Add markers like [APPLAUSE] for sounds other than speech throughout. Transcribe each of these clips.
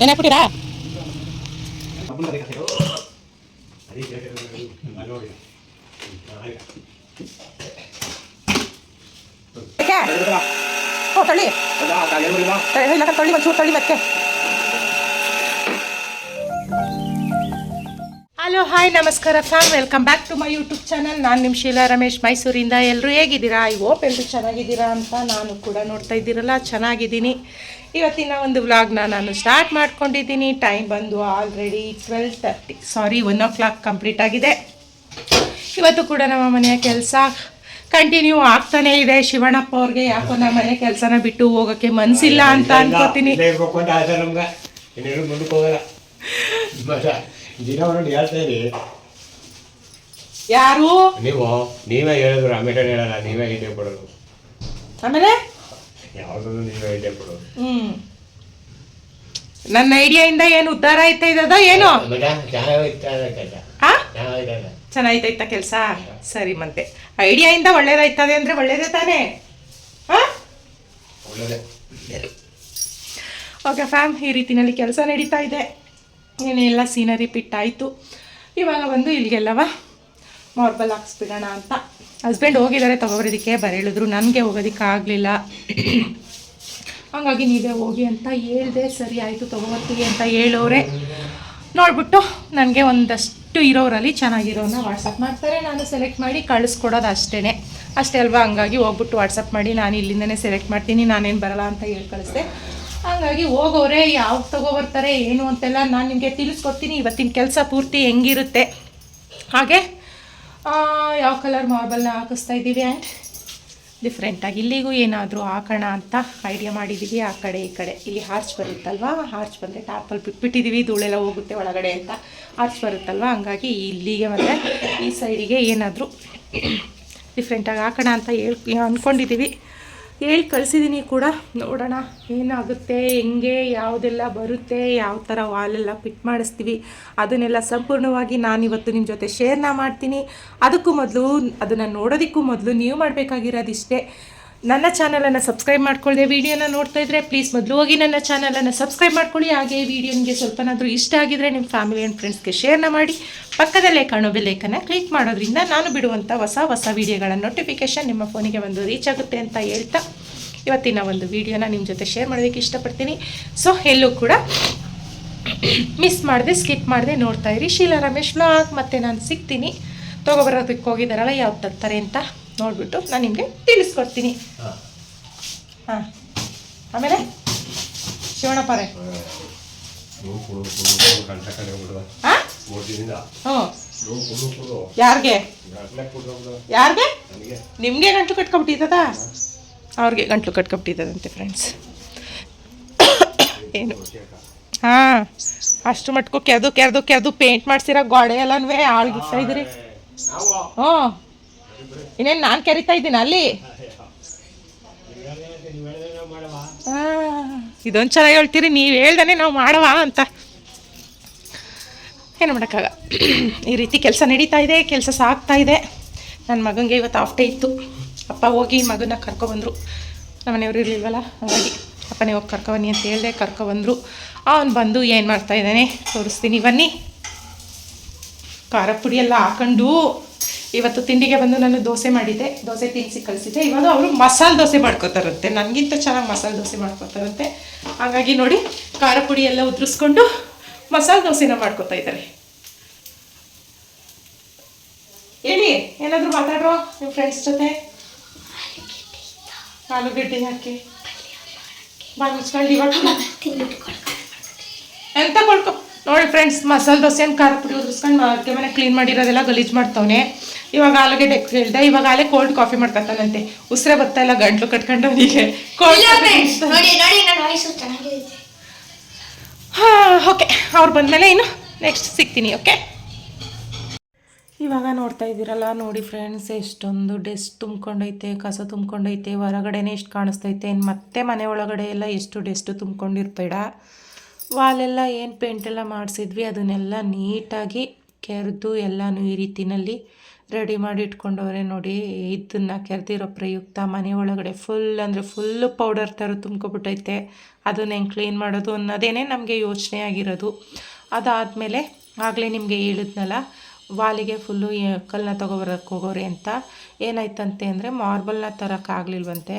ಏನ್ ಹಾಕ್ಬಿಟ್ಟಿರಾ? ಓ ತಳ್ಳಿ. ತಳ್ಳಿ ಇಲ್ಲ ತಳ್ಳಿ ಒಂಚೂರು ತಳ್ಳಿ ಮತ್ತೆ ಹಲೋ ಹಾಯ್ ನಮಸ್ಕಾರ fam. Welcome back to my YouTube channel. ನಾನು ನಿಮ್ಮ ಶೀಲಾ ರಮೇಶ್. ಮೈಸೂರಿಂದ ಎಲ್ಲರೂ ಹೇಗಿದ್ದೀರಾ? ಐ ಹೋಪ್ ಎಲ್ಲರೂ ಚೆನ್ನಾಗಿದ್ದೀರಾ ಅಂತ ನಾನು ಕೂಡ ನೋಡ್ತಾ ಇದ್ದೀರಲ್ಲ ಚೆನ್ನಾಗಿದ್ದೀನಿ. ಇವತ್ತಿನ ಒಂದು ವ್ಲಾಗ್ನ ನಾನು ಸ್ಟಾರ್ಟ್ ಮಾಡ್ಕೊಂಡಿದ್ದೀನಿ. ಟೈಮ್ ಬಂದು already twelve thirty sorry one o'clock complete ಆಗಿದೆ. ಇವತ್ತು ಕೂಡ ನಮ್ಮ ಮನೆಯ ಕೆಲಸ ಕಂಟಿನ್ಯೂ ಆಗ್ತಾನೆ ಇದೆ. ಶಿವಣ್ಣಪ್ಪ ಅವ್ರಿಗೆ ಯಾಕೋ ನಮ್ಮ ಮನೆ ಕೆಲಸನ ಬಿಟ್ಟು ಹೋಗೋಕ್ಕೆ ಮನಸ್ಸಿಲ್ಲ ಅಂತ ಅನ್ಕೋತೀನಿ. [LAUGHS] ದಿನ ಒಂದೊಂದು ಹೇಳ್ತಾ ಇರಿ. ಯಾರು? ನೀವು ನೀವೇ ಹೇಳಿದ್ರು ಆಮೇಲೆ ಹೇಳಲ್ಲ ನೀವೇ ಐಡಿಯಾ ಕೊಡೋದು. ಆಮೇಲೆ? ಯಾವುದನ್ನು ನೀವೇ ಐಡಿಯಾ ಕೊಡೋದು? ಹ್ಮ್. ನನ್ನ ಐಡಿಯಾಯಿಂದ ಏನು ಉದ್ಧಾರ ಆಯ್ತಾ ಇದ್ದದ ಏನು? ಚೆನ್ನಾಗಿತ್ತ ಚೆನ್ನಾಗೈತೆ ಕೆಲಸ? ಸರಿ ಮತ್ತೆ. ಐಡಿಯಾಯಿಂದ ಒಳ್ಳೇದಾಯ್ತದೆ ಅಂದ್ರೆ ಒಳ್ಳೇದೇ ತಾನೇ? ಓಕೆ ಫ್ಯಾಮ್ ಈ ರೀತಿನಲ್ಲಿ ಕೆಲಸ ನಡೀತಾ ಇದೆ. ಏನೆಲ್ಲ ಸೀನರಿ ಪಿಟ್ ಆಯಿತು. ಇವಾಗ ಬಂದು ಇಲ್ಲಿಗೆಲ್ಲವ ಮಾರ್ಬಲ್ ಹಾಕ್ಸ್ಬಿಡೋಣ ಅಂತ. ಹಸ್ಬೆಂಡ್ ಹೋಗಿದ್ದಾರೆ ತಗೊಬರೋದಕ್ಕೆ ಬರೇಳಿದ್ರು. ನನಗೆ ಹೋಗೋದಕ್ಕೆ ಆಗಲಿಲ್ಲ. ಹಂಗಾಗಿ ನೀವೇ ಹೋಗಿ ಅಂತ ಹೇಳಿದೆ, ಸರಿ ಆಯಿತು, ತೊಗೊಬರ್ತೀವಿ ಅಂತ ಹೇಳೋರೆ. ನೋಡಿಬಿಟ್ಟು ನನಗೆ ಒಂದಷ್ಟು ಇರೋರಲ್ಲಿ ಚೆನ್ನಾಗಿರೋನ ವಾಟ್ಸಪ್ ಮಾಡ್ತಾರೆ. ನಾನು ಸೆಲೆಕ್ಟ್ ಮಾಡಿ ಕಳಿಸ್ಕೊಡೋದು ಅಷ್ಟೇ ಅಷ್ಟೇ ಅಲ್ವಾ? ಹಂಗಾಗಿ ಹೋಗ್ಬಿಟ್ಟು ವಾಟ್ಸಪ್ ಮಾಡಿ ನಾನು ಇಲ್ಲಿಂದನೇ ಸೆಲೆಕ್ಟ್ ಮಾಡ್ತೀನಿ. ನಾನೇನು ಬರಲ್ಲ ಅಂತ ಹೇಳಿ ಕಳಿಸ್ದೆ. ಹಂಗಾಗಿ ಹೋಗೋರೆ ತಗೋ ಬರ್ತಾರೆ, ಏನು ಅಂತೆಲ್ಲ ನಾನು ನಿಮಗೆ ತಿಳಿಸ್ಕೊಡ್ತೀನಿ. ಇವತ್ತಿನ ಕೆಲಸ ಪೂರ್ತಿ ಹೆಂಗಿರುತ್ತೆ. ಹಾಗೆ ಯಾವ ಕಲರ್ ಮಾರ್ಬಲ್ನ ಹಾಕಿಸ್ತಾ ಇದ್ದೀವಿ ಆ್ಯಂಡ್ ಡಿಫ್ರೆಂಟಾಗಿ ಇಲ್ಲಿಗೂ ಏನಾದರೂ ಹಾಕೋಣ ಅಂತ ಐಡಿಯಾ ಮಾಡಿದ್ದೀವಿ ಆ ಕಡೆ, ಈ ಕಡೆ. ಇಲ್ಲಿ ಹಾರ್ಚ್ ಬರುತ್ತಲ್ವಾ? ಹಾರ್ಚ್ ಬಂದರೆ ಟಾರ್ಪಲ್ ಬಿಟ್ಬಿಟ್ಟಿದ್ದೀವಿ ಧೂಳೆಲ್ಲ ಹೋಗುತ್ತೆ ಒಳಗಡೆ ಅಂತ. ಹಾರ್ಚ್ ಬರುತ್ತಲ್ವಾ? ಹಂಗಾಗಿ ಇಲ್ಲಿಗೆ ಮತ್ತು ಈ ಸೈಡಿಗೆ ಏನಾದರೂ ಡಿಫ್ರೆಂಟಾಗಿ ಹಾಕೋಣ ಅಂತ ಹೇಳಿ ಅಂದ್ಕೊಂಡಿದ್ದೀವಿ ಹೇಳಿ ಕಳಿಸಿದ್ದೀನಿ ಕೂಡ. ನೋಡೋಣ, ಏನಾಗುತ್ತೆ, ಹೆಂಗೆ, ಯಾವುದೆಲ್ಲ ಬರುತ್ತೆ, ಯಾವ ಥರ ವಾಲೆಲ್ಲ ಫಿಟ್ ಮಾಡಿಸ್ತೀವಿ, ಅದನ್ನೆಲ್ಲ ಸಂಪೂರ್ಣವಾಗಿ ನಾನಿವತ್ತು ನಿಮ್ಮ ಜೊತೆ ಶೇರ್ನ ಮಾಡ್ತೀನಿ. ಅದಕ್ಕೂ ಮೊದಲು, ಅದನ್ನು ನೋಡೋದಕ್ಕೂ ಮೊದಲು ನೀವು ಮಾಡಬೇಕಾಗಿರೋದಿಷ್ಟೇ. ನನ್ನ ಚಾನಲನ್ನು ಸಬ್ಸ್ಕ್ರೈಬ್ ಮಾಡ್ಕೊಳ್ಳಿ ವೀಡಿಯೋನ ನೋಡ್ತಾ ಇದ್ದರೆ ಪ್ಲೀಸ್ ಮೊದಲು ಹೋಗಿ ನನ್ನ ಚಾನಲನ್ನು ಸಬ್ಸ್ಕ್ರೈಬ್ ಮಾಡ್ಕೊಳ್ಳಿ. ಹಾಗೆ ವಿಡಿಯೋ ನಿಮಗೆ ಸ್ವಲ್ಪನಾದರೂ ಇಷ್ಟ ಆಗಿದ್ರೆ ನಿಮ್ಮ ಫ್ಯಾಮಿಲಿ ಆ್ಯಂಡ್ ಫ್ರೆಂಡ್ಸ್ಗೆ ಶೇರ್ನ ಮಾಡಿ. ಪಕ್ಕದಲ್ಲೇ ಕಾಣೋ ಬೆಲ್ಲೈಕನ್ನ ಕ್ಲಿಕ್ ಮಾಡೋದ್ರಿಂದ ನಾನು ಬಿಡುವಂಥ ಹೊಸ ಹೊಸ ವೀಡಿಯೋಗಳ ನೋಟಿಫಿಕೇಷನ್ ನಿಮ್ಮ ಫೋನಿಗೆ ಒಂದು ರೀಚ್ ಆಗುತ್ತೆ ಅಂತ ಹೇಳ್ತಾ ಇವತ್ತಿನ ಒಂದು ವಿಡಿಯೋನ ನಿಮ್ಮ ಜೊತೆ ಶೇರ್ ಮಾಡೋದಕ್ಕೆ ಇಷ್ಟಪಡ್ತೀನಿ. ಸೊ ಎಲ್ಲೂ ಕೂಡ ಮಿಸ್ ಮಾಡಿದೆ ಸ್ಕಿಪ್ ಮಾಡಿದೆ ನೋಡ್ತಾ ಇರಿ. ಶೀಲಾ ರಮೇಶ್ ಬ್ಲಾಗ್ ಮತ್ತೆ ನಾನು ಸಿಗ್ತೀನಿ. ತಗೋಬರೋದಕ್ಕೆ ಹೋಗಿದ್ದಾರಲ್ಲ ಯಾವ್ದು ತರ್ತಾರೆ ಅಂತ. ನೋಡಿಬಿಟ್ಟು ನಾನು ನಿಮಗೆ ತಿಳಿಸ್ಕೊಡ್ತೀನಿ. ಹಾಂ. ಆಮೇಲೆ ಶಿವಣಪ್ಪರೆ ಯಾರಿಗೆ? ಯಾರಿಗೆ? ನಿಮಗೆ ಗಂಟ್ಲು ಕಟ್ಕೊಬಿಟ್ಟಿದ್ದದ? ಅವ್ರಿಗೆ ಗಂಟ್ಲು ಕಟ್ಕೊಬಿಟ್ಟಿದ್ದದಂತೆ ಫ್ರೆಂಡ್ಸ್ [COUGHS] ಏನು? ಹಾಂ. ಅಷ್ಟು ಮಟ್ಕು ಕೆರೆದು ಕೆರೆದು ಕೆರೆದು ಪೇಂಟ್ ಮಾಡ್ಸಿರೋ ಗೋಡೆ ಎಲ್ಲನೂ ಆಳ್ಗಿಸ್ತಾ ಇದ್ರಿ ಹ್ಞೂ. ಇನ್ನೇನು ನಾನು ಕರಿತಾ ಇದ್ದೀನಿ, ಅಲ್ಲಿ. ಇದೊಂದು ಚೆನ್ನಾಗಿ ಹೇಳ್ತೀರಿ, ನೀವು ಹೇಳ್ದಾನೆ ನಾವು ಮಾಡವ ಅಂತ. ಏನು ಮಾಡೋಕ್ಕಾಗ ಈ ರೀತಿ ಕೆಲಸ ನಡೀತಾ ಇದೆ, ಕೆಲಸ ಸಾಗ್ತಾ ಇದೆ. ನನ್ನ ಮಗನಿಗೆ ಇವತ್ತು ಆಫ್ ಡೇ ಇತ್ತು. ಅಪ್ಪ ಹೋಗಿ ಮಗನ ಕರ್ಕೊಬಂದರು. ನಮ್ಮ ಮನೆಯವರು ಇರಲಿಲ್ವಲ್ಲ, ಹಾಗಾಗಿ ಅಪ್ಪನೇ ಹೋಗಿ ಕರ್ಕೊಬನ್ನಿ ಅಂತ ಹೇಳಿದೆ, ಕರ್ಕೊಬಂದರು. ಅವನು ಬಂದು ಏನು ಮಾಡ್ತಾ ಇದ್ದಾನೆ, ತೋರಿಸ್ತೀನಿ, ಬನ್ನಿ. ಖಾರ ಪುಡಿ ಎಲ್ಲ ಹಾಕೊಂಡು ಇವತ್ತು ತಿಂಡಿಗೆ ಬಂದು ನಾನು ದೋಸೆ ಮಾಡಿದ್ದೆ. ದೋಸೆ ತಿನ್ನಿಸಿ ಕಳಿಸಿದ್ದೆ. ಇವಾಗ ಅವರು ಮಸಾಲೆ ದೋಸೆ ಮಾಡ್ಕೋತಾರಂತೆ. ನನಗಿಂತ ಚೆನ್ನಾಗಿ ಮಸಾಲೆ ದೋಸೆ ಮಾಡ್ಕೋತಾರಂತೆ. ಹಾಗಾಗಿ ನೋಡಿ, ಖಾರ ಪುಡಿ ಎಲ್ಲ ಉದುರಿಸ್ಕೊಂಡು ಮಸಾಲೆ ದೋಸೆನ ಮಾಡ್ಕೋತಾ ಇದ್ದಾರೆ. ಹೇಳಿ, ಏನಾದರೂ ಮಾತಾಡೋ ನಿಮ್ಮ ಫ್ರೆಂಡ್ಸ್ ಜೊತೆ? ಆಲೂಗಡ್ಡೆ ಹಾಕಿ. ಬಾ ಮುಚ್ಕೊಂಡು ಇವಾಗ. ಎಂತ ಕೊಳ್ಕೊ ನೋಡಿ ಫ್ರೆಂಡ್ಸ್ ಮಸಾಲೆ ದೋಸೆ ಖಾರ ಪುಡಿ ಉದುರಿಸ್ಕೊಂಡು ಮನೆ ಕ್ಲೀನ್ ಮಾಡಿರೋದೆಲ್ಲ ಗಲೀಜು ಮಾಡ್ತವನೆ. ಇವಾಗ ಆಲೂಗಡ್ಡೆ ಹೇಳ್ದೆ ಇವಾಗ ಆಲೆ ಕೋಲ್ಡ್ ಕಾಫಿ ಮಾಡ್ಕೊತಾನಂತೆ. ಉಸಿರೇ ಬರ್ತಾ ಇಲ್ಲ ಗಂಟ್ಲು ಕಟ್ಕೊಂಡು ಅವನಿಗೆ ಕೋಲ್ಡ್ ಹಾಂ ಓಕೆ ಅವ್ರು ಬಂದಮೇಲೆ ಇನ್ನು ನೆಕ್ಸ್ಟ್ ಸಿಗ್ತೀನಿ ಓಕೆ ಇವಾಗ ನೋಡ್ತಾ ಇದ್ದೀರಲ್ಲ ನೋಡಿ ಫ್ರೆಂಡ್ಸ್ ಎಷ್ಟೊಂದು ಡೆಸ್ಟ್ ತುಂಬ್ಕೊಂಡೈತೆ ಕಸ ತುಂಬ್ಕೊಂಡೈತೆ ಹೊರಗಡೆನೇ ಎಷ್ಟು ಕಾಣಿಸ್ತೈತೆ. ಇನ್ನು ಮತ್ತೆ ಮನೆ ಒಳಗಡೆ ಎಲ್ಲ ಎಷ್ಟು ಡೆಸ್ಟ್ ತುಂಬ್ಕೊಂಡಿರ್ಬೇಡ ವಾಲೆಲ್ಲ ಏನು ಪೇಂಟೆಲ್ಲ ಮಾಡಿಸಿದ್ವಿ ಅದನ್ನೆಲ್ಲ ನೀಟಾಗಿ ಕೆರೆದು ಎಲ್ಲನೂ ಈ ರೀತಿನಲ್ಲಿ ರೆಡಿ ಮಾಡಿ ಇಟ್ಕೊಂಡವ್ರೆ ನೋಡಿ, ಇದನ್ನು ಕೆರೆದಿರೋ ಪ್ರಯುಕ್ತ ಮನೆ ಒಳಗಡೆ ಫುಲ್ ಅಂದರೆ ಫುಲ್ಲು ಪೌಡರ್ ಥರ ತುಂಬ್ಕೊಬಿಟ್ಟೈತೆ. ಅದನ್ನ ಹೆಂಗೆ ಕ್ಲೀನ್ ಮಾಡೋದು ಅನ್ನೋದೇನೆ ನಮಗೆ ಯೋಚನೆ ಆಗಿರೋದು. ಅದಾದಮೇಲೆ ಆಗಲೇ ನಿಮಗೆ ಹೇಳಿದ್ನಲ್ಲ ವಾಲಿಗೆ ಫುಲ್ಲು ಕಲ್ಲನ್ನ ತೊಗೊಬರಕ್ಕೆ ಹೋಗೋರಿ ಅಂತ ಏನಾಯ್ತಂತೆ ಅಂದರೆ ಮಾರ್ಬಲ್ನ ತರೋಕ್ಕಾಗಲಿಲ್ವಂತೆ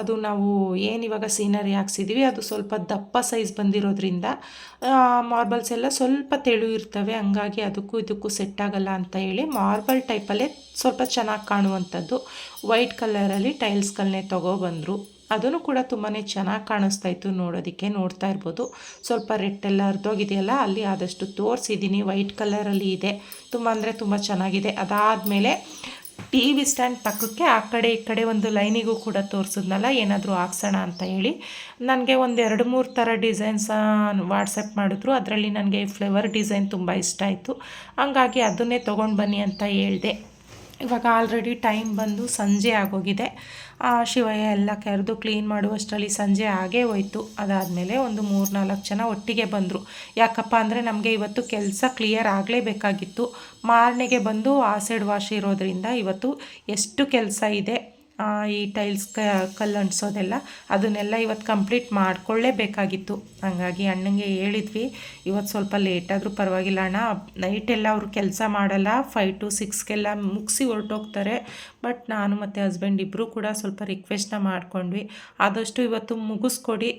ಅದು ನಾವು ಏನು ಇವಾಗ ಸೀನರಿ ಹಾಕ್ಸಿದ್ವಿ, ಅದು ಸ್ವಲ್ಪ ದಪ್ಪ ಸೈಜ್ ಬಂದಿರೋದ್ರಿಂದ ಮಾರ್ಬಲ್ಸ್ ಎಲ್ಲ ಸ್ವಲ್ಪ ತೆಳು ಇರ್ತವೆ, ಹಂಗಾಗಿ ಅದಕ್ಕೂ ಇದಕ್ಕೂ ಸೆಟ್ ಆಗಲ್ಲ ಅಂತ ಹೇಳಿ ಮಾರ್ಬಲ್ ಟೈಪಲ್ಲೇ ಸ್ವಲ್ಪ ಚೆನ್ನಾಗಿ ಕಾಣುವಂಥದ್ದು. ವೈಟ್ ಕಲರಲ್ಲಿ ಟೈಲ್ಸ್ಗಳನ್ನೇ ತೊಗೊಬಂದರು ಅದನ್ನು ಕೂಡ ತುಂಬಾ ಚೆನ್ನಾಗಿ ಕಾಣಿಸ್ತಾ ಇತ್ತು ನೋಡೋದಕ್ಕೆ, ನೋಡ್ತಾ ಇರ್ಬೋದು. ಸ್ವಲ್ಪ ರೆಟ್ಟೆಲ್ಲ ಹರಿದೋಗಿದೆಯಲ್ಲ, ಅಲ್ಲಿ ಆದಷ್ಟು ತೋರಿಸಿದ್ದೀನಿ ವೈಟ್ ಕಲರಲ್ಲಿ ಇದೆ. ತುಂಬ ಅಂದರೆ ತುಂಬ ಚೆನ್ನಾಗಿದೆ. ಅದಾದಮೇಲೆ ಟಿ ವಿ ಸ್ಟ್ಯಾಂಡ್ ಪಕ್ಕಕ್ಕೆ ಆ ಕಡೆ ಈ ಕಡೆ ಒಂದು ಲೈನಿಗೂ ಕೂಡ ತೋರಿಸಿದ್ನಲ್ಲ, ಏನಾದರೂ ಹಾಕ್ಸೋಣ ಅಂತ ಹೇಳಿ. ನನಗೆ ಒಂದು ಎರಡು ಮೂರು ಥರ ಡಿಸೈನ್ಸ್ ವಾಟ್ಸಪ್ ಮಾಡಿದ್ರು. ಅದರಲ್ಲಿ ನನಗೆ ಫ್ಲೇವರ್ ಡಿಸೈನ್ ತುಂಬ ಇಷ್ಟ ಆಯಿತು. ಹಂಗಾಗಿ ಅದನ್ನೇ ತೊಗೊಂಡು ಬನ್ನಿ ಅಂತ ಹೇಳಿದೆ. ಇವಾಗ ಆಲ್ರೆಡಿ ಟೈಮ್ ಬಂದು ಸಂಜೆ ಆಗೋಗಿದೆ. ಆ ಶಿವಯ್ಯ ಎಲ್ಲ ಕರೆದು ಕ್ಲೀನ್ ಮಾಡುವಷ್ಟರಲ್ಲಿ ಸಂಜೆ ಆಗೇ ಹೋಯ್ತು. ಅದಾದಮೇಲೆ ಒಂದು ಮೂರು ನಾಲ್ಕು ಜನ ಒಟ್ಟಿಗೆ ಬಂದರು. ಯಾಕಪ್ಪ ಅಂದರೆ ನಮಗೆ ಇವತ್ತು ಕೆಲಸ ಕ್ಲಿಯರ್ ಆಗಲೇಬೇಕಾಗಿತ್ತು. ಮಾರನೆಗೆ ಬಂದು ಆಸಿಡ್ ವಾಶ್ ಇರೋದ್ರಿಂದ ಇವತ್ತು ಎಷ್ಟು ಕೆಲಸ ಇದೆ ಈ ಟೈಲ್ಸ್ ಕ ಕಲ್ಲು ಅಂಟಿಸೋದೆಲ್ಲ ಅದನ್ನೆಲ್ಲ ಇವತ್ತು ಕಂಪ್ಲೀಟ್ ಮಾಡ್ಕೊಳ್ಳೇಬೇಕಾಗಿತ್ತು. ಹಾಗಾಗಿ ಅಣ್ಣಂಗೆ ಹೇಳಿದ್ವಿ ಇವತ್ತು ಸ್ವಲ್ಪ ಲೇಟ್ ಆದರೂ ಪರವಾಗಿಲ್ಲ ಅಣ್ಣ. ನೈಟೆಲ್ಲ ಅವರು ಕೆಲಸ ಮಾಡಲ್ಲ ಫೈವ್ ಟು ಸಿಕ್ಸ್ಗೆಲ್ಲ ಮುಗಿಸಿ ಹೊರಟೋಗ್ತಾರೆ. ಬಟ್ ನಾನು ಮತ್ತು ಹಸ್ಬೆಂಡ್ ಇಬ್ಬರೂ ಕೂಡ ಸ್ವಲ್ಪ ರಿಕ್ವೆಸ್ಟ್ನ ಮಾಡ್ಕೊಂಡ್ವಿ. ಆದಷ್ಟು ಇವತ್ತು ಮುಗಿಸ್ಕೊಡಿ.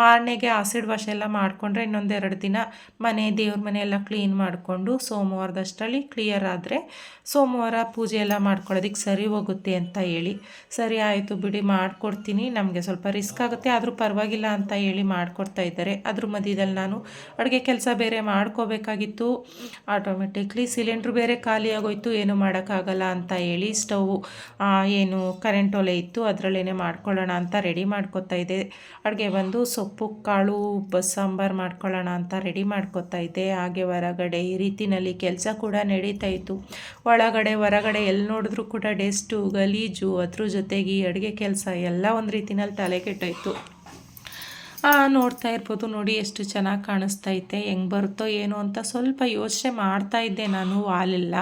ಮಾರನೆಗೆ ಆಸಿಡ್ ವಾಶ್ ಎಲ್ಲ ಮಾಡಿಕೊಂಡ್ರೆ ಇನ್ನೊಂದೆರಡು ದಿನ ಮನೆ ದೇವ್ರ ಮನೆ ಎಲ್ಲ ಕ್ಲೀನ್ ಮಾಡಿಕೊಂಡು ಸೋಮವಾರದಷ್ಟರಲ್ಲಿ ಕ್ಲಿಯರ್ ಆದರೆ ಸೋಮವಾರ ಪೂಜೆ ಎಲ್ಲ ಮಾಡ್ಕೊಳ್ಳೋದಕ್ಕೆ ಸರಿ ಹೋಗುತ್ತೆ ಅಂತ ಹೇಳಿ. ಸರಿ ಆಯಿತು ಬಿಡಿ, ಮಾಡಿಕೊಡ್ತೀನಿ. ನಮಗೆ ಸ್ವಲ್ಪ ರಿಸ್ಕ್ ಆಗುತ್ತೆ. ಆದರೂ ಪರವಾಗಿಲ್ಲ ಅಂತ ಹೇಳಿ ಮಾಡಿಕೊಡ್ತಾ ಇದ್ದಾರೆ. ಅದ್ರ ಮಧ್ಯದಲ್ಲಿ ನಾನು ಅಡುಗೆ ಕೆಲಸ ಬೇರೆ ಮಾಡ್ಕೋಬೇಕಾಗಿತ್ತು. ಆಟೋಮೆಟಿಕ್ಲಿ ಸಿಲಿಂಡ್ರ್ ಬೇರೆ ಖಾಲಿ ಆಗೋಯ್ತು. ಏನು ಮಾಡೋಕ್ಕಾಗಲ್ಲ ಅಂತ ಹೇಳಿ ಸ್ಟವ್ ಏನು ಕರೆಂಟ್ ಒಲೆ ಇತ್ತು. ಅದರಲ್ಲೇ ಮಾಡ್ಕೊಳ್ಳೋಣ ಅಂತ ರೆಡಿ ಮಾಡ್ಕೊತಾ ಇದ್ದೆ ಅಡುಗೆ ಬಂದು ಸೊಪ್ಪು, ಕಾಳು ಬಸ್ಸಾಂಬಾರು ಮಾಡ್ಕೊಳ್ಳೋಣ ಅಂತ ರೆಡಿ ಮಾಡ್ಕೊತಾ ಇದ್ದೆ ಹಾಗೆ ಹೊರಗಡೆ ಈ ರೀತಿಯಲ್ಲಿ ಕೆಲಸ ಕೂಡ ನಡೀತಾ ಇತ್ತು. ಒಳಗಡೆ, ಹೊರಗಡೆ ಎಲ್ಲಿ ನೋಡಿದ್ರು ಕೂಡ ಡೆಸ್ಟು ಗಲೀಜು, ಅದ್ರ ಜೊತೆಗೆ ಅಡುಗೆ ಕೆಲಸ ಎಲ್ಲ ಒಂದು ರೀತಿನಲ್ಲಿ ತಲೆ ಕೆಟ್ಟೋಯ್ತು. ನೋಡ್ತಾ ಇರ್ಬೋದು ನೋಡಿ ಎಷ್ಟು ಚೆನ್ನಾಗಿ ಕಾಣಿಸ್ತಾ ಐತೆ ಹೆಂಗೆ ಬರುತ್ತೋ ಏನೋ ಅಂತ ಸ್ವಲ್ಪ ಯೋಚನೆ ಮಾಡ್ತಾ ಇದ್ದೆ ನಾನು ವಾಲೆಲ್ಲ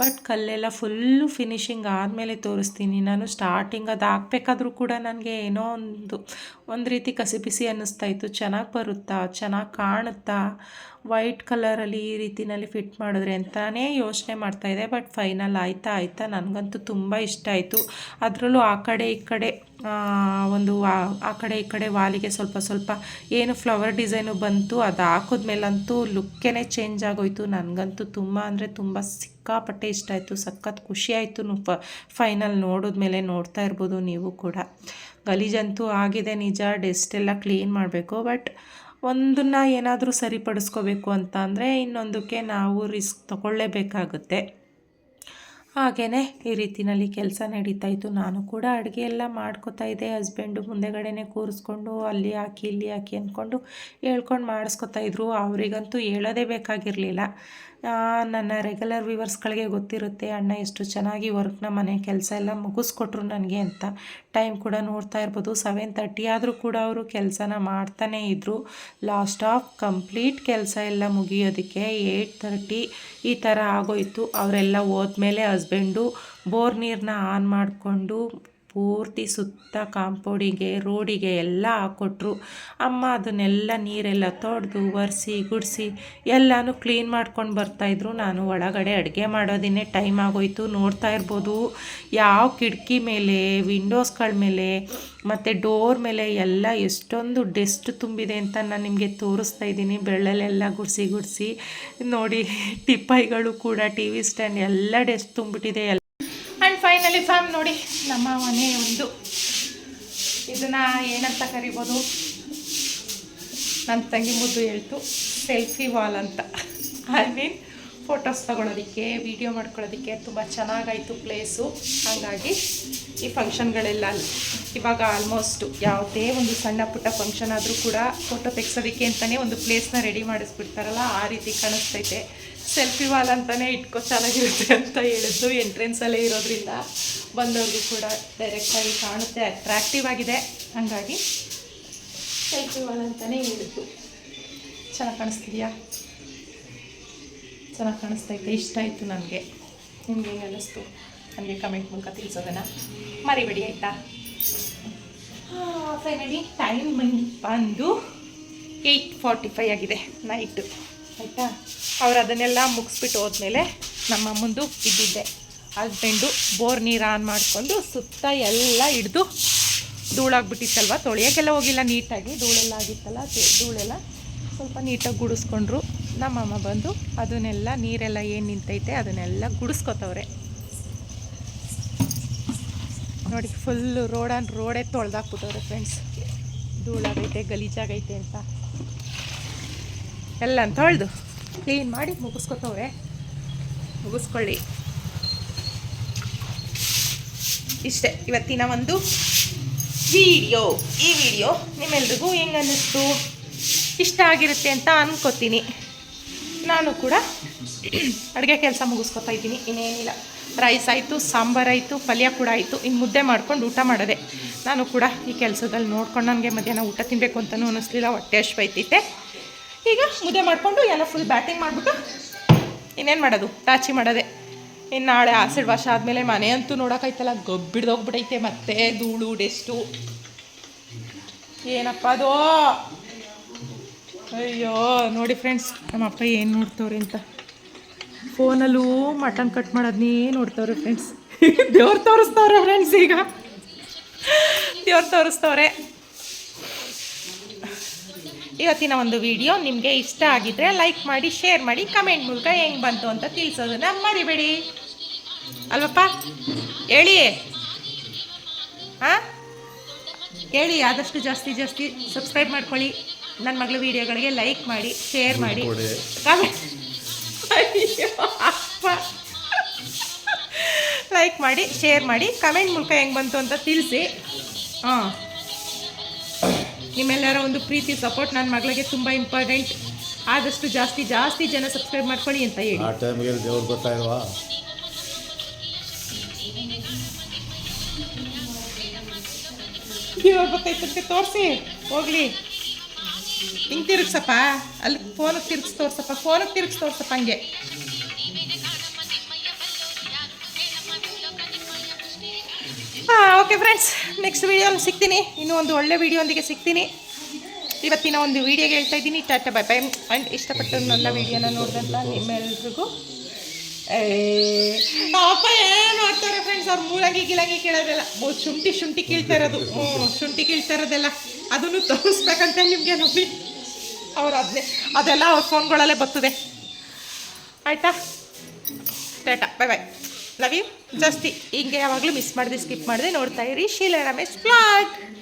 ಬಟ್ ಕಲ್ಲೆಲ್ಲ ಫುಲ್ಲು ಫಿನಿಶಿಂಗ್ ಆದಮೇಲೆ ತೋರಿಸ್ತೀನಿ. ನಾನು ಸ್ಟಾರ್ಟಿಂಗ್ ಅದು ಹಾಕ್ಬೇಕಾದ್ರೂ ಕೂಡ ನನಗೆ ಏನೋ ಒಂದು ಒಂದು ರೀತಿ ಕಸಿಪಿಸಿ ಅನ್ನಿಸ್ತಾ ಇತ್ತು. ಚೆನ್ನಾಗಿ ಬರುತ್ತಾ, ಚೆನ್ನಾಗಿ ಕಾಣುತ್ತಾ? ವೈಟ್ ಕಲರಲ್ಲಿ ಈ ರೀತಿನಲ್ಲಿ ಫಿಟ್ ಮಾಡಿದ್ರೆ ಅಂತಲೇ ಯೋಚನೆ ಮಾಡ್ತಾಯಿದ್ದೆ ಬಟ್ ಫೈನಲ್ ಆಯ್ತಾ ಆಯ್ತಾ ನನಗಂತೂ ತುಂಬ ಇಷ್ಟ ಆಯಿತು. ಅದರಲ್ಲೂ ಆ ಕಡೆ ಈ ಕಡೆ ಒಂದು ಆ- ಕಡೆ ಈ ಕಡೆ ವಾಲಿಗೆ ಸ್ವಲ್ಪ ಸ್ವಲ್ಪ ಏನು ಫ್ಲವರ್ ಡಿಸೈನು ಬಂತು, ಅದು ಹಾಕಿದ್ಮೇಲಂತೂ ಲುಕ್ಕೇ ಚೇಂಜ್ ಆಗೋಯ್ತು. ನನಗಂತೂ ತುಂಬ ಅಂದರೆ ತುಂಬ ಸಿಕ್ಕಾಪಟ್ಟೆ ಇಷ್ಟ ಆಯಿತು. ಸಖತ್ ಖುಷಿ ಆಯಿತು ಫ, ಫೈನಲ್ ನೋಡಿದ್ಮೇಲೆ ನೋಡ್ತಾ ಇರ್ಬೋದು ನೀವು ಕೂಡ. ಗಲೀಜಂತೂ ಆಗಿದೆ ನಿಜ ಡೆಸ್ಟ್ ಎಲ್ಲ ಕ್ಲೀನ್ ಮಾಡಬೇಕು. ಬಟ್ ಒಂದನ್ನು ಏನಾದರೂ ಸರಿಪಡಿಸ್ಕೋಬೇಕು ಅಂತ ಅಂದರೆ ಇನ್ನೊಂದಕ್ಕೆ ನಾವು ರಿಸ್ಕ್ ತಗೊಳ್ಳೇಬೇಕಾಗುತ್ತೆ. ಹಾಗೇ ಈ ರೀತಿಯಲ್ಲಿ ಕೆಲಸ ನಡೀತಾ ಇತ್ತು. ನಾನು ಕೂಡ ಅಡುಗೆ ಎಲ್ಲ ಮಾಡ್ಕೋತಾ ಇದ್ದೆ. ಹಸ್ಬೆಂಡು ಮುಂದೆಗಡೆನೇ ಕೂರಿಸ್ಕೊಂಡು, ಅಲ್ಲಿ ಹಾಕಿ, ಇಲ್ಲಿ ಹಾಕಿ ಅಂದ್ಕೊಂಡು ಹೇಳ್ಕೊಂಡು ಮಾಡಿಸ್ಕೊತಾ ಇದ್ರು. ಅವರಿಗಂತೂ ಹೇಳೋದೇ ಬೇಕಾಗಿರಲಿಲ್ಲ. ನನ್ನ ರೆಗ್ಯುಲರ್ ವ್ಯೂವರ್ಸ್ಗಳಿಗೆ ಗೊತ್ತಿರುತ್ತೆ, ಅಣ್ಣ, ಎಷ್ಟು ಚೆನ್ನಾಗಿ ವರ್ಕ್ನ ಮನೆ ಕೆಲಸ ಎಲ್ಲ ಮುಗಿಸ್ಕೊಟ್ರು ನನಗೆ ಅಂತ. ಟೈಮ್ ಕೂಡ ನೋಡ್ತಾ ಇರ್ಬೋದು. ಸೆವೆನ್ ತರ್ಟಿ ಆದರೂ ಕೂಡ ಅವರು ಕೆಲಸನ ಮಾಡ್ತಾನೇ ಇದ್ದರು ಲಾಸ್ಟ್ ಆಫ್ ಕಂಪ್ಲೀಟ್ ಕೆಲಸ ಎಲ್ಲ ಮುಗಿಯೋದಕ್ಕೆ ಏಯ್ಟ್ ತರ್ಟಿ ಈ ಥರ ಆಗೋಯಿತು. ಅವರೆಲ್ಲ ಹೋದ್ಮೇಲೆ ಹಸ್ಬೆಂಡು ಬೋರ್ ನೀರನ್ನ ಆನ್ ಮಾಡಿಕೊಂಡು ಪೂರ್ತಿ ಸುತ್ತ ಕಾಂಪೌಂಡಿಗೆ, ರೋಡಿಗೆ ಎಲ್ಲ ಹಾಕ್ಕೊಟ್ರು ಅಮ್ಮ ಅದನ್ನೆಲ್ಲ ನೀರೆಲ್ಲ ತೊಡೆದು ಒರೆಸಿ, ಗುಡಿಸಿ ಎಲ್ಲನೂ ಕ್ಲೀನ್ ಮಾಡ್ಕೊಂಡು ಬರ್ತಾಯಿದ್ರು ನಾನು ಒಳಗಡೆ ಅಡುಗೆ ಮಾಡೋದಿನ್ನೇ ಟೈಮ್ ಆಗೋಯ್ತು. ನೋಡ್ತಾ ಇರ್ಬೋದು, ಯಾವ ಕಿಟಕಿ ಮೇಲೆ, ವಿಂಡೋಸ್ಗಳ ಮೇಲೆ, ಮತ್ತು ಡೋರ್ ಮೇಲೆ ಎಲ್ಲ ಎಷ್ಟೊಂದು ಡೆಸ್ಟ್ ತುಂಬಿದೆ ಅಂತ ನಾನು ನಿಮಗೆ ತೋರಿಸ್ತಾ ಇದ್ದೀನಿ. ಬೆಳ್ಳಲೆಲ್ಲ ಗುಡಿಸಿ ಗುಡಿಸಿ ನೋಡಿ ಟಿಪ್ಪಾಯಿಗಳು ಕೂಡ ಟಿ ವಿ ಸ್ಟ್ಯಾಂಡ್ ಎಲ್ಲ ಡೆಸ್ಟ್ ತುಂಬಿಟ್ಟಿದೆ. ಆ್ಯಂಡ್ ಫೈನಲಿ ಫ್ಯಾಮ್ ನೋಡಿ, ನಮ್ಮ ಮನೆ ಒಂದು. ಇದನ್ನು ಏನಂತ ಕರಿಬೋದು? ನನ್ನ ತಂಗಿ ಮುದ್ದು ಹೇಳ್ತು ಸೆಲ್ಫಿ ವಾಲ್ ಅಂತ. ಐ ಮೀನ್ ಫೋಟೋಸ್ ತೊಗೊಳೋದಕ್ಕೆ ವಿಡಿಯೋ ಮಾಡ್ಕೊಳ್ಳೋದಕ್ಕೆ ತುಂಬ ಚೆನ್ನಾಗಾಯಿತು ಪ್ಲೇಸು ಹಾಗಾಗಿ ಈ ಫಂಕ್ಷನ್ಗಳೆಲ್ಲ ಇವಾಗ ಆಲ್ಮೋಸ್ಟು ಯಾವುದೇ ಒಂದು ಸಣ್ಣ ಪುಟ್ಟ ಫಂಕ್ಷನ್ ಆದರೂ ಕೂಡ ಫೋಟೋ ತೆಗ್ಸೋದಕ್ಕೆ ಅಂತಲೇ ಒಂದು ಪ್ಲೇಸ್ನ ರೆಡಿ ಮಾಡಿಸ್ಬಿಡ್ತಾರಲ್ಲ, ಆ ರೀತಿ ಕಾಣಿಸ್ತೈತೆ. ಸೆಲ್ಫಿ ವಾಲ್ ಅಂತಲೇ ಇಟ್ಕೋ ಚೆನ್ನಾಗಿರುತ್ತೆ ಅಂತ ಹೇಳಿದ್ದು. ಎಂಟ್ರೆನ್ಸಲ್ಲೇ ಇರೋದ್ರಿಂದ ಬಂದವ್ರಿಗೂ ಕೂಡ ಡೈರೆಕ್ಟಾಗಿ ಕಾಣುತ್ತೆ ಅಟ್ರಾಕ್ಟಿವ್ ಆಗಿದೆ. ಹಾಗಾಗಿ ಸೆಲ್ಫಿ ವಾಲ್ ಅಂತಲೇ ಹೇಳಿದ್ದು. ಚೆನ್ನಾಗಿ ಕಾಣಿಸ್ತಿದ್ಯಾ? ಚೆನ್ನಾಗಿ ಕಾಣಿಸ್ತೈತೆ ಇಷ್ಟ ಆಯಿತು ನನಗೆ. ನಿಮ್ಗೆ ಹೆಂಗೆ ಅನ್ನಿಸ್ತು? ನನಗೆ ಕಮೆಂಟ್ ಮೂಲಕ ತಿಳಿಸೋದನ್ನು ಮರಿಬೇಡಿ, ಆಯಿತಾ? ಫೈನಲಿ ಟೈಮ್ ಬಂದು ಏಯ್ಟ್ ಫಾರ್ಟಿ ಫೈ ಆಗಿದೆ ನೈಟು ಆಯಿತಾ? ಅವ್ರು ಅದನ್ನೆಲ್ಲ ಮುಗಿಸ್ಬಿಟ್ಟು ಹೋದ್ಮೇಲೆ ನಮ್ಮ ಮುಂದೆ ಇದ್ದಿದ್ದೆ. ಹಸ್ಬೆಂಡು ಬೋರ್ ನೀರು ಆನ್ ಮಾಡಿಕೊಂಡು ಸುತ್ತ ಎಲ್ಲ ಹಿಡ್ದು ಧೂಳಾಗ್ಬಿಟ್ಟಿತ್ತಲ್ವ? ತೊಳೆಯೋಕ್ಕೆಲ್ಲ ಹೋಗಿಲ್ಲ, ನೀಟಾಗಿ ಧೂಳೆಲ್ಲ ಆಗಿತ್ತಲ್ಲ ಧೂಳೆಲ್ಲ ಸ್ವಲ್ಪ ನೀಟಾಗಿ ಗುಡಿಸ್ಕೊಂಡ್ರು. ನಮ್ಮಮ್ಮ ಬಂದು ಅದನ್ನೆಲ್ಲ ನೀರೆಲ್ಲ ಏನು ನಿಂತೈತೆ ಅದನ್ನೆಲ್ಲ ಗುಡಿಸ್ಕೊತವ್ರೆ. ನೋಡಿ ಫುಲ್ಲು ರೋಡನ್ ರೋಡೇ ತೊಳೆದಾಕ್ಬಿಟ್ಟವ್ರೆ ಫ್ರೆಂಡ್ಸ್ ಧೂಳಾಗೈತೆ, ಗಲೀಜಾಗೈತೆ ಅಂತ. ಎಲ್ಲ ತೊಳೆದು ಕ್ಲೀನ್ ಮಾಡಿ ಮುಗಿಸ್ಕೊತವ್ರೆ. ಮುಗಿಸ್ಕೊಳ್ಳಿ. ಇಷ್ಟೇ, ಇವತ್ತಿನ ಒಂದು ವಿಡಿಯೋ ಈ ವಿಡಿಯೋ ನಿಮ್ಮೆಲ್ರಿಗೂ ಹೆಂಗೆ ಅನ್ನಿಸ್ತು? ಇಷ್ಟ ಆಗಿರುತ್ತೆ ಅಂತ ಅಂದ್ಕೋತೀನಿ ನಾನು ಕೂಡ ಅಡುಗೆ ಕೆಲಸ ಮುಗಿಸ್ಕೊತಾ ಇದ್ದೀನಿ, ಇನ್ನೇನಿಲ್ಲ. ರೈಸ್ ಆಯಿತು ಸಾಂಬಾರಾಯಿತು ಪಲ್ಯ ಕೂಡ ಆಯಿತು ಇನ್ನು ಮುದ್ದೆ ಮಾಡ್ಕೊಂಡು ಊಟ ಮಾಡೋದೆ. ನಾನು ಕೂಡ ಈ ಕೆಲಸದಲ್ಲಿ ನೋಡ್ಕೊಂಡು ನನಗೆ ಮಧ್ಯಾಹ್ನ ಊಟ ತಿನ್ನಬೇಕು ಅಂತಲೂ ಅನ್ನಿಸ್ಲಿಲ್ಲ ಹೊಟ್ಟೆ ಹಶ್ವೈತೈತೆ ಈಗ ಮುದ್ದೆ ಮಾಡಿಕೊಂಡು ಎಲ್ಲ ಫುಲ್ ಬ್ಯಾಟಿಂಗ್ ಮಾಡಿಬಿಟ್ಟು ಇನ್ನೇನು ಮಾಡೋದು? ಟಾಚಿ ಮಾಡೋದೆ. ಇನ್ನು ನಾಳೆ ಆಸಿಡ್ ವಾಶ್ ಆದಮೇಲೆ ಮನೆ ಅಂತೂ ನೋಡೋಕ್ಕಾಯ್ತಲ್ಲ ಗಬ್ಬಿಡ್ದೋಗ್ಬಿಟ್ಟೈತೆ ಮತ್ತೆ, ಧೂಳು ಡೆಸ್ಟು ಏನಪ್ಪ ಅದು? ಅಯ್ಯೋ, ನೋಡಿ ಫ್ರೆಂಡ್ಸ್ ನಮ್ಮಪ್ಪ ಏನು ನೋಡ್ತವ್ರಿ ಅಂತ. ಫೋನಲ್ಲೂ ಮಟನ್ ಕಟ್ ಮಾಡೋದನ್ನೇ ನೋಡ್ತವ್ರೆ ಫ್ರೆಂಡ್ಸ್ [LAUGHS] ದೇವ್ರು ತೋರಿಸ್ತವ್ರೆ ಫ್ರೆಂಡ್ಸ್ ಈಗ. ದೇವ್ರು ತೋರಿಸ್ತವ್ರೆ. ಇವತ್ತಿನ ಒಂದು ವಿಡಿಯೋ ನಿಮಗೆ ಇಷ್ಟ ಆಗಿದ್ರೆ ಲೈಕ್ ಮಾಡಿ ಶೇರ್ ಮಾಡಿ ಕಮೆಂಟ್ ಮೂಲಕ ಹೆಂಗೆ ಬಂತು ಅಂತ ತಿಳಿಸೋದನ್ನ ಮರಿಬೇಡಿ. ಅಲ್ವಪ್ಪ? ಹೇಳಿ. ಹಾಂ ಹೇಳಿ ಆದಷ್ಟು ಜಾಸ್ತಿ ಜಾಸ್ತಿ ಸಬ್ಸ್ಕ್ರೈಬ್ ಮಾಡ್ಕೊಳ್ಳಿ. ನನ್ನ ಮಗಳ ವಿಡಿಯೋಗಳಿಗೆ ಲೈಕ್ ಮಾಡಿ ಶೇರ್ ಮಾಡಿ. ಅಪ್ಪ. ಲೈಕ್ ಮಾಡಿ ಶೇರ್ ಮಾಡಿ ಕಮೆಂಟ್ ಮೂಲಕ ಹೆಂಗೆ ಬಂತು ಅಂತ ತಿಳಿಸಿ. ಹಾಂ ನಿಮ್ಮೆಲ್ಲರ ಒಂದು ಪ್ರೀತಿ ಸಪೋರ್ಟ್ ನನ್ನ ಮಗಳಿಗೆ ತುಂಬ ಇಂಪಾರ್ಟೆಂಟ್ ಆದಷ್ಟು ಜಾಸ್ತಿ ಜಾಸ್ತಿ ಜನ ಸಬ್ಸ್ಕ್ರೈಬ್ ಮಾಡ್ಕೊಳ್ಳಿ ಅಂತ ಹೇಳಿ. ಆ ಟೈಮಿಗೆ ದೇವ್ರು ಗೊತ್ತಾಯಿಲ್ವಾ ಗೊತ್ತಾಯ್ತು ಗೊತ್ತಾಯ್ತಂತೆ ತೋರಿಸಿ ಹೋಗ್ಲಿ. ಹಿಂಗೆ ತಿರುಗ್ಸಪ್ಪ. ಅಲ್ಲಿ ಫೋನಿಗೆ ತಿರುಗ್ಸಿ ತೋರ್ಸಪ್ಪ ಫೋನಿಗೆ ತಿರುಗ್ಸಿ ತೋರ್ಸಪ್ಪ ಹಂಗೆ. ಓಕೆ ಫ್ರೆಂಡ್ಸ್ ನೆಕ್ಸ್ಟ್ ವೀಡಿಯೋಲಿ ಸಿಗ್ತೀನಿ. ಇನ್ನೂ ಒಂದು ಒಳ್ಳೆ ವೀಡಿಯೋಂದಿಗೆ ಸಿಗ್ತೀನಿ. ಇವತ್ತಿನ ಒಂದು ವೀಡಿಯೋಗೆ ಹೇಳ್ತಾ ಇದ್ದೀನಿ. ಟಾಟಾ ಬೈ ಬೈ ಆ್ಯಂಡ್ ಇಷ್ಟಪಟ್ಟು ನನ್ನ ವೀಡಿಯೋನ ನೋಡಿದಂಥ ನಿಮ್ಮೆಲ್ರಿಗೂ. ಏ, ಅಪ್ಪ ಏನು ಮಾಡ್ತಾರೆ ಫ್ರೆಂಡ್ಸ್ ಅವ್ರು ಮೂಲಂಗಿ ಗಿಲಂಗಿ ಕೇಳೋದೆಲ್ಲ. ಶುಂಠಿ ಶುಂಠಿ ಕೀಳ್ತಾ ಇರೋದು. ಶುಂಠಿ ಕೀಳ್ತಾ ಇರೋದೆಲ್ಲ. ಅದನ್ನು ತೋರಿಸ್ಬೇಕಂತ ನಿಮಗೆ ನೋಡಿ ಅವ್ರು ಅದನ್ನೇ ಅದೆಲ್ಲ ಅವ್ರ ಫೋನ್ಗಳಲ್ಲೇ ಬರ್ತದೆ. ಆಯಿತಾ? Tata bye bye love you ಜಾಸ್ತಿ ಹಿಂಗೆ ಯಾವಾಗಲೂ ಮಿಸ್ ಮಾಡಿದೆ ಸ್ಕಿಪ್ ಮಾಡಿದೆ ನೋಡ್ತಾ ಇರಿ. ಶೀಲಾ ರಮೇಶ್ ಬ್ಲಾಗ್